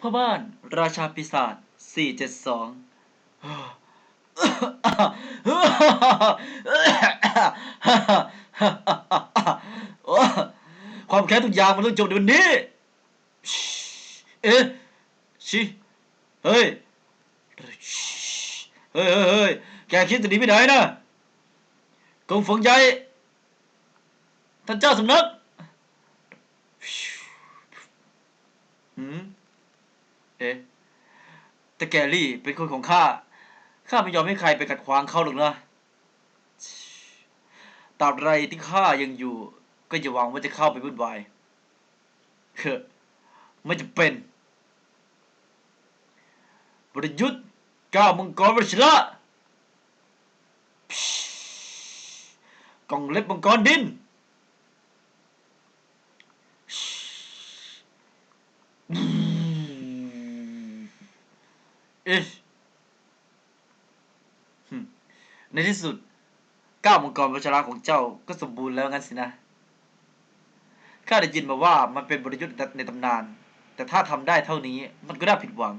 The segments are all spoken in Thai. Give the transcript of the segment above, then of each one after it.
พ่อบ้านราชาปีศาจสี่เจ็ดสองความแค้นทุกอย่างมันต้องจบในวันนี้ เอ๊ะชิเฮ้ย เฮ้ยเฮ้ยแกคิดจะหนีไปไหนนะกงฝงใจท่านเจ้าสำนัก หืม เอ๊ะแต่แกลี่เป็นคนของข้า ข้าไม่ยอมให้ใครไปกัดขวางเขาหรอกนะตราบใดที่ข้ายังอยู่ ก็จะหวังว่าจะเข้าไปวุ่นวายเฮ้ไม่จะเป็นบริยุทธ์ก้าวมังกรวชิระกองเล็บมังกรดิน เอ๊ะในที่สุดก้าวมังกรวัชระของเจ้าก็สมบูรณ์แล้วงั้นสินะ ข้าได้ยินมาว่ามันเป็นบริยุทธ์ในตำนาน แต่ถ้าทำได้เท่านี้มันก็น่าผิดหวัง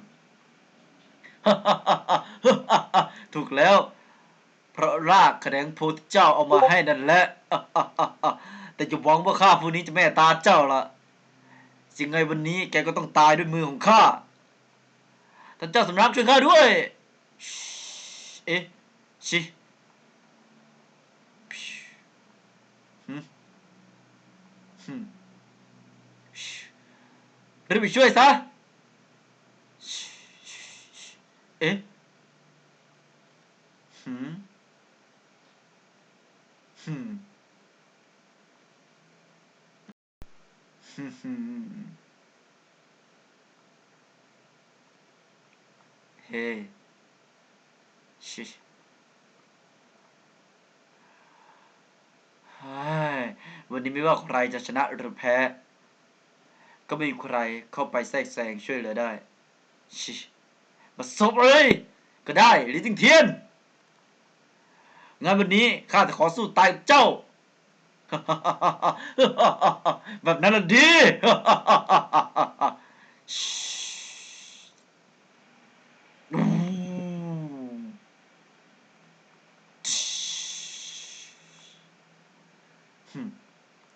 ถูกแล้ว เพราะรากแขนงโพธิเจ้าเอามาให้นั่นแหละ แต่จะหวังว่าข้าผู้นี้จะแม่ตาเจ้าละยังไงวันนี้แกก็ต้องตายด้วยมือของข้า ท่านเจ้าสำนักช่วยข้าด้วย เอ๊ะชิรีบไปช่วยซะ เอ๊ะหืมหืมหืมหืม เฮชิวันนี้ไม่ว่าใครจะชนะหรือแพ้ ก็ไม่มีใครเข้าไปแทรกแซงช่วยเหลือได้ชิมาสบเลย ก็ได้หรือจิงเทียน งานวันนี้ข้าจะขอสู้ตายเจ้า แบบนั้นดี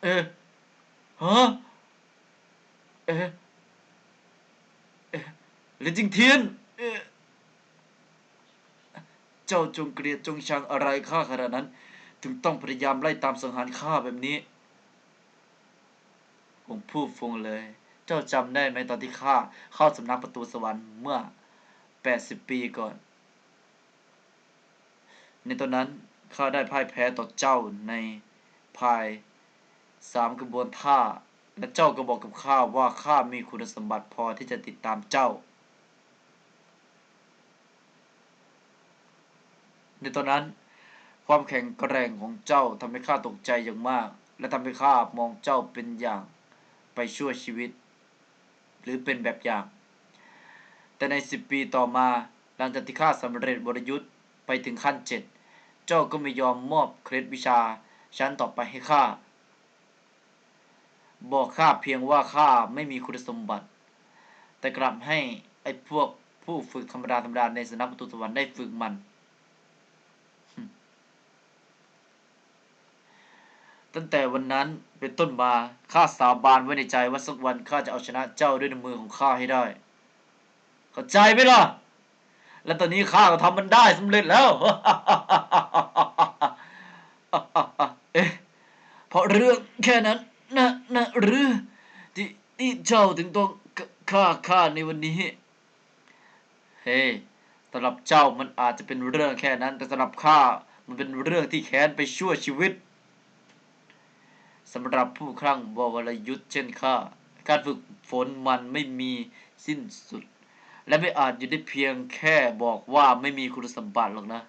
เอ๊ะฮะเอ๊ะเอ๊ะหรือจริงเทียนเอ๊ะเจ้าจงเกลียดจงชังอะไรข้าขนาดนั้น ถึงต้องพยายามไล่ตามสังหารข้าแบบนี้ผมพูดฟงเลย เจ้าจำได้ไหมตอนที่ข้าเข้าสำนักประตูสวรรค์เมื่อ80ปีก่อน ในตอนนั้นข้าได้พ่ายแพ้ต่อเจ้าใน ภายสามกระบวนท่า และเจ้าก็บอกกับข้าว่าข้ามีคุณสมบัติพอที่จะติดตามเจ้า ในตอนนั้น ความแข็งแกร่งของเจ้าทำให้ข้าตกใจอย่างมาก และทำให้ข้ามองเจ้าเป็นอย่างไปชั่วชีวิต หรือเป็นแบบอย่าง แต่ในสิบปีต่อมาหลังจากที่ข้าสำเร็จบรยุทธ์ไปถึงขั้นเจ็ดเจ้าก็ไม่ยอมมอบเคล็ดวิชา ชั้นต่อไปให้ข้า บอกข้าเพียงว่าข้าไม่มีคุณสมบัติ แต่กลับให้ไอ้พวกผู้ฝึกธรรมดาธรรมดาในสนักประตูสวรรค์ได้ฝึกมัน ตั้งแต่วันนั้นเป็นต้นมาข้าสาบานไว้ในใจว่าสักวันข้าจะเอาชนะเจ้าด้วยน้ำมือของข้าให้ได้ เข้าใจไหมล่ะ และตอนนี้ข้าก็ทำมันได้สำเร็จแล้ว เอ๊ะ เรื่องแค่นั้นนะนะหรือที่ที่เจ้าถึงต้องฆ่าข้าในวันนี้ เฮ้สำหรับเจ้ามันอาจจะเป็นเรื่องแค่นั้น แต่สำหรับข้ามันเป็นเรื่องที่แค้นไปชั่วชีวิตสำหรับผู้คลั่งบวรยุทธ์เช่นข้าการฝึกฝนมันไม่มีสิ้นสุด และไม่อาจอยู่ได้เพียงแค่บอกว่าไม่มีคุณสมบัติหรอกนะ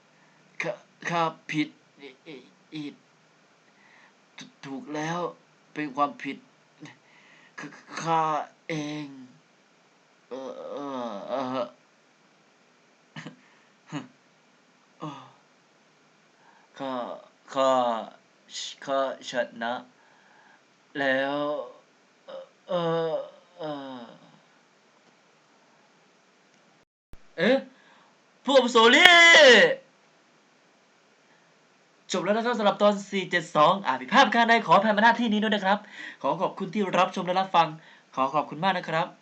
ข้าข้าผิดอีอีอี ถูกแล้วเป็นความผิดข้าเอง เออเออเออข้าข้าข้าชนะ แล้ว เออเออเอ๊ะผู้อาวุโสลี่ จบแล้วนะครับสำหรับตอน 472 อ่าผิดพลาดประการใดขออภัยมาหน้าที่นี้ด้วยนะครับ ขอขอบคุณที่รับชมและรับฟัง ขอขอบคุณมากนะครับ